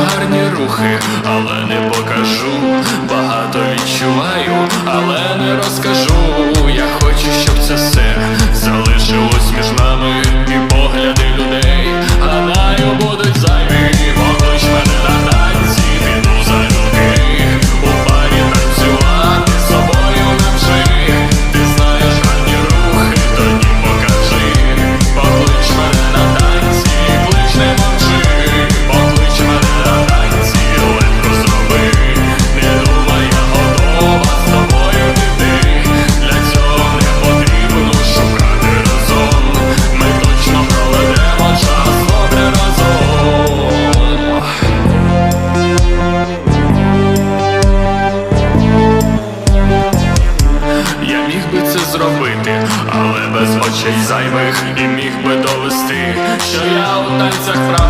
гарні рухи, але не покажу. Багато відчуваю, але не розкажу. очей зайвих, і міг би довести, що я у танцях прав.